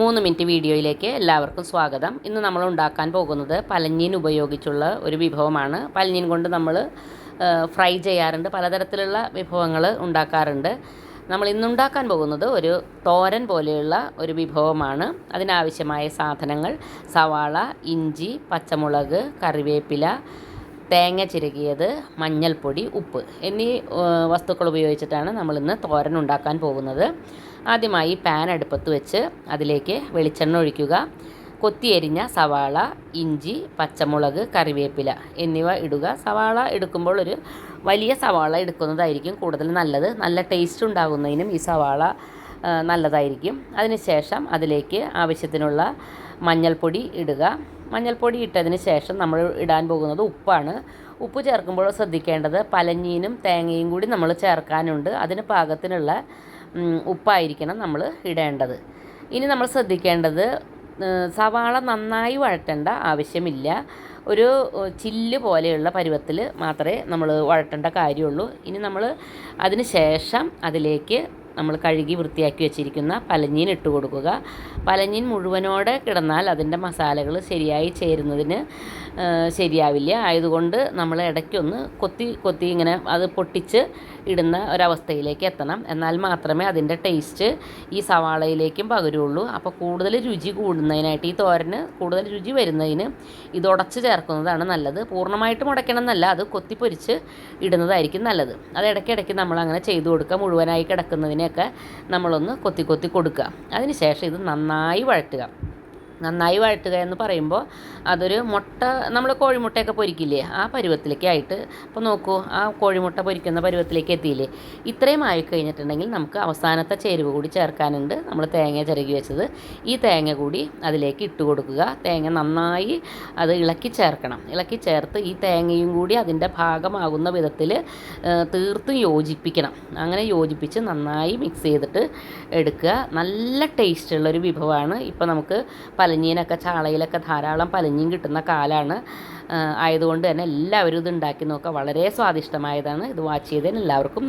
മൂന്ന് മിനിറ്റ് വീഡിയോയിലേക്ക് എല്ലാവർക്കും സ്വാഗതം. ഇന്ന് നമ്മൾ ഉണ്ടാക്കാൻ പോകുന്നത് പലഞ്ഞീൻ ഉപയോഗിച്ചുള്ള ഒരു വിഭവമാണ്. പലഞ്ഞീൻ കൊണ്ട് നമ്മൾ ഫ്രൈ ചെയ്യാറുണ്ട്. പലതരത്തിലുള്ള വിഭവങ്ങൾ ഉണ്ടാക്കാറുണ്ട്. നമ്മൾ ഇന്നുണ്ടാക്കാൻ പോകുന്നത് ഒരു തോരൻ പോലെയുള്ള ഒരു വിഭവമാണ്. അതിനാവശ്യമായ സാധനങ്ങൾ സവാള ഇഞ്ചി പച്ചമുളക് കറിവേപ്പില തേങ്ങ ചിരകിയത് മഞ്ഞൾപ്പൊടി ഉപ്പ് എന്നീ വസ്തുക്കൾ ഉപയോഗിച്ചിട്ടാണ് നമ്മളിന്ന് തോരൻ ഉണ്ടാക്കാൻ പോകുന്നത്. ആദ്യമായി പാൻ അടുപ്പത്ത് വെച്ച് അതിലേക്ക് വെളിച്ചെണ്ണ ഒഴിക്കുക. കൊത്തിയരിഞ്ഞ സവാള ഇഞ്ചി പച്ചമുളക് കറിവേപ്പില എന്നിവ ഇടുക. സവാള എടുക്കുമ്പോൾ ഒരു വലിയ സവാള എടുക്കുന്നതായിരിക്കും കൂടുതൽ നല്ലത്. നല്ല ടേസ്റ്റ് ഉണ്ടാകുന്നതിനും ഈ സവാള നല്ലതായിരിക്കും. അതിനുശേഷം അതിലേക്ക് ആവശ്യത്തിനുള്ള മഞ്ഞൾപ്പൊടി ഇടുക. മഞ്ഞൾപ്പൊടി ഇട്ടതിന് ശേഷം നമ്മൾ ഇടാൻ പോകുന്നത് ഉപ്പാണ്. ഉപ്പ് ചേർക്കുമ്പോൾ ശ്രദ്ധിക്കേണ്ടത് പലഞ്ഞീനും തേങ്ങയും കൂടി നമ്മൾ ചേർക്കാനുണ്ട്. അതിന് പാകത്തിനുള്ള ഉപ്പായിരിക്കണം നമ്മൾ ഇടേണ്ടത്. ഇനി നമ്മൾ ശ്രദ്ധിക്കേണ്ടത് സവാള നന്നായി വഴറ്റേണ്ട ആവശ്യമില്ല. ഒരു ചില്ല് പോലെയുള്ള പരുവത്തിൽ മാത്രമേ നമ്മൾ വഴറ്റേണ്ട കാര്യമുള്ളൂ. ഇനി നമ്മൾ അതിന് ശേഷം അതിലേക്ക് നമ്മൾ കഴുകി വൃത്തിയാക്കി വെച്ചിരിക്കുന്ന പലഞ്ഞീൻ ഇട്ട് കൊടുക്കുക. പലഞ്ഞീൻ മുഴുവനോടെ കിടന്നാൽ അതിന്റെ മസാലകൾ ശരിയായി ചേരുന്നതിന് ശരിയാവില്ല. ആയതുകൊണ്ട് നമ്മൾ ഇടയ്ക്കൊന്ന് കൊത്തി കൊത്തി ഇങ്ങനെ അത് പൊട്ടിച്ച് ഇടുന്ന ഒരവസ്ഥയിലേക്ക് എത്തണം. എന്നാൽ മാത്രമേ അതിന്റെ ടേസ്റ്റ് ഈ സവാളയിലേക്കും പകരുള്ളൂ. അപ്പോൾ കൂടുതൽ രുചി കൂടുന്നതിനായിട്ട് ഈ തോരന് കൂടുതൽ രുചി വരുന്നതിന് ഇത് ഉടച്ച് ചേർക്കുന്നതാണ് നല്ലത്. പൂർണമായിട്ടും ഉടയ്ക്കണം എന്നല്ല അത് കൊത്തിപ്പൊരിച്ച് ഇടുന്നതായിരിക്കും നല്ലത്. അത് ഇടയ്ക്കിടയ്ക്ക് നമ്മൾ അങ്ങനെ ചെയ്തു കൊടുക്കുക. മുഴുവനായി കിടക്കുന്നതിനെയൊക്കെ നമ്മളൊന്ന് കൊത്തി കൊത്തി കൊടുക്കുക. അതിന് ശേഷം ഇത് നന്നായി വഴറ്റുക. നന്നായി വഴറ്റുക എന്ന് പറയുമ്പോൾ അതൊരു മുട്ട നമ്മൾ കോഴിമുട്ടയൊക്കെ പൊരിക്കില്ലേ? ആ പരുവത്തിലേക്ക് ആയിട്ട് അപ്പോൾ നോക്കൂ ആ കോഴിമുട്ട പൊരിക്കുന്ന പരുവത്തിലേക്ക് എത്തിയില്ലേ? ഇത്രയും ആയി കഴിഞ്ഞിട്ടുണ്ടെങ്കിൽ നമുക്ക് അവസാനത്തെ ചേരുവ കൂടി ചേർക്കാനുണ്ട്. നമ്മൾ തേങ്ങ ചിരകി വെച്ചത്. ഈ തേങ്ങ കൂടി അതിലേക്ക് ഇട്ട് കൊടുക്കുക. തേങ്ങ നന്നായി അത് ഇളക്കി ചേർക്കണം. ഇളക്കി ചേർത്ത് ഈ തേങ്ങയും കൂടി അതിന്റെ ഭാഗമാകുന്ന വിധത്തിൽ തീർത്തും യോജിപ്പിക്കണം. അങ്ങനെ യോജിപ്പിച്ച് നന്നായി മിക്സ് ചെയ്തിട്ട് എടുക്കുക. നല്ല ടേസ്റ്റുള്ളൊരു വിഭവമാണ്. ഇപ്പോൾ നമുക്ക് പലഞ്ഞീനൊക്കെ ചാളയിലൊക്കെ ധാരാളം പലഞ്ഞീൻ കിട്ടുന്ന കാലമാണ് ആയതുകൊണ്ട് തന്നെ എല്ലാവരും ഇത് ഉണ്ടാക്കി നോക്കുക. വളരെ സ്വാദിഷ്ടമായതാണ്. ഇത് വാച്ച് ചെയ്തതിന് എല്ലാവർക്കും